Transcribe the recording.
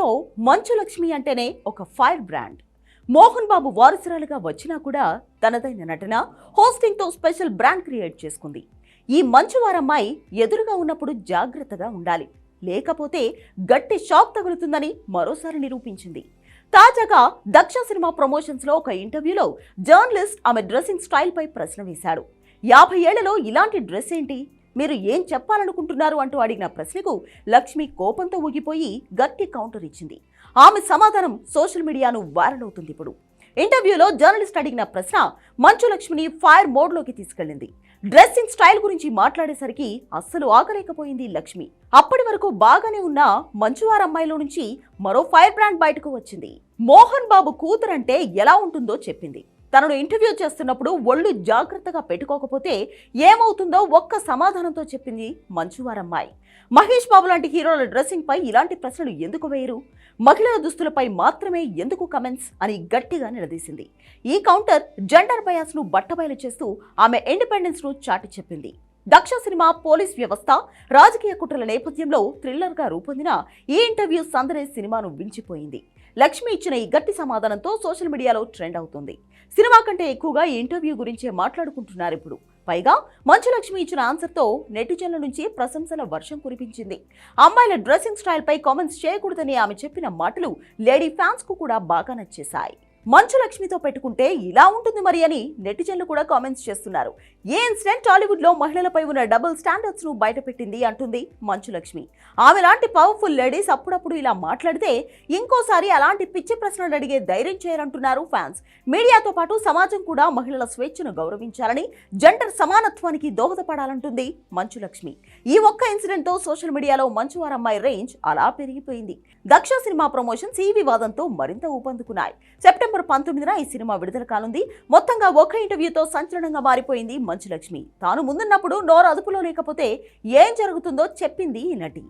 టాలీవుడ్లో మంచు లక్ష్మి అంటేనే ఒక ఫైర్ బ్రాండ్. మోహన్ బాబు వారసురాలుగా వచ్చినా కూడా తనదైన నటన హోస్టింగ్తో స్పెషల్ బ్రాండ్ క్రియేట్ చేసుకుంది. ఈ మంచు వారమ్మాయి ఎదురుగా ఉన్నప్పుడు జాగ్రత్తగా ఉండాలి. లేకపోతే గట్టి షాక్ తగులుతుందని మరోసారి నిరూపించింది. తాజాగా దక్ష సినిమా ప్రమోషన్స్లో ఒక ఇంటర్వ్యూలో జర్నలిస్ట్ ఆమె డ్రెస్సింగ్ స్టైల్పై ప్రశ్న వేశాడు. యాభై ఏళ్ళలో ఇలాంటి డ్రెస్ ఏంటి? మీరు ఏం చెప్పాలనుకుంటున్నారు అంటూ అడిగిన ప్రశ్నకు లక్ష్మి కోపంతో ఊగిపోయి గట్టి కౌంటర్ ఇచ్చింది. ఆమె సమాధానం సోషల్ మీడియాను వైరల్ అవుతుంది ఇప్పుడు. ఇంటర్వ్యూలో జర్నలిస్ట్ అడిగిన ప్రశ్న మంచు లక్ష్మిని ఫైర్ మోడ్లోకి తీసుకెళ్ళింది. డ్రెస్సింగ్ స్టైల్ గురించి మాట్లాడేసరికి అస్సలు ఆగలేకపోయింది లక్ష్మి. అప్పటి వరకు బాగానే ఉన్న మంచువార్ అమ్మాయిలో నుంచి మరో ఫైర్ బ్రాండ్ బయటకు వచ్చింది. మోహన్ బాబు కూతురంటే ఎలా ఉంటుందో చెప్పింది. తనను ఇంటర్వ్యూ చేస్తున్నప్పుడు ఒళ్ళు జాగ్రత్తగా పెట్టుకోకపోతే ఏమవుతుందో ఒక్క సమాధానంతో చెప్పింది మంచువారమ్మాయి. మహేష్ బాబు లాంటి హీరోల డ్రెస్సింగ్పై ఇలాంటి ప్రశ్నలు ఎందుకు వేయరు? మహిళల దుస్తులపై మాత్రమే ఎందుకు కమెంట్స్ అని గట్టిగా నిలదీసింది. ఈ కౌంటర్ జెండర్ బయాస్ను బట్టబయలు చేస్తూ ఆమె ఇండిపెండెన్స్ను చాటి చెప్పింది. దక్ష సినిమా పోలీస్ వ్యవస్థ రాజకీయ కుట్రల నేపథ్యంలో థ్రిల్లర్గా రూపొందిన ఈ ఇంటర్వ్యూ సందరే సినిమాను మించిపోయింది లక్ష్మి ఇచ్చిన ఈ గట్టి సమాధానంతో సోషల్ మీడియాలో ట్రెండ్ అవుతుంది. సినిమా కంటే ఎక్కువగా ఈ ఇంటర్వ్యూ గురించే మాట్లాడుకుంటున్నారు ఇప్పుడు. పైగా మంచు లక్ష్మి ఇచ్చిన ఆన్సర్తో నెటిజన్ల నుంచి ప్రశంసల వర్షం కురిపించింది. అమ్మాయిల డ్రెస్సింగ్ స్టైల్పై కామెంట్స్ చేయకూడదని ఆమె చెప్పిన మాటలు లేడీ ఫ్యాన్స్కు కూడా బాగా నచ్చేశాయి. మంచు లక్ష్మితో పెట్టుకుంటే ఇలా ఉంటుంది మరి అని నెటిజన్లు కూడా కామెంట్స్ చేస్తున్నారు. ఏ ఇన్సిడెంట్ టాలీవుడ్లో మహిళలపై ఉన్న డబుల్ స్టాండర్డ్స్ను బయటపెట్టింది అంటుంది మంచు లక్ష్మి. ఆమె లాంటి పవర్ఫుల్ లేడీస్ అప్పుడప్పుడు ఇలా మాట్లాడితే ఇంకోసారి అలాంటి పిచ్చి ప్రశ్నలు అడిగే ధైర్యం చేయరంటున్నారు ఫ్యాన్స్ మీడియాతో పాటు సమాజం కూడా మహిళల స్వేచ్ఛను గౌరవించాలని జెండర్ సమానత్వానికి దోహదపడాలంటుంది మంచు లక్ష్మి. ఈ ఒక్క ఇన్సిడెంట్తో సోషల్ మీడియాలో మంచు వారమ్మాయి రేంజ్ అలా పెరిగిపోయింది. దక్ష సినిమా ప్రమోషన్స్ ఈ వివాదంతో మరింత ఊపందుకున్నాయి. సెప్టెంబర్ పంతొమ్మిదిన ఈ సినిమా విడుదల కానుంది. మొత్తంగా ఒక్క ఇంటర్వ్యూతో సంచలనంగా మారిపోయింది మంచులక్ష్మి. తాను ముందున్నప్పుడు నోరు అదుపులో లేకపోతే ఏం జరుగుతుందో చెప్పింది ఈ నటి.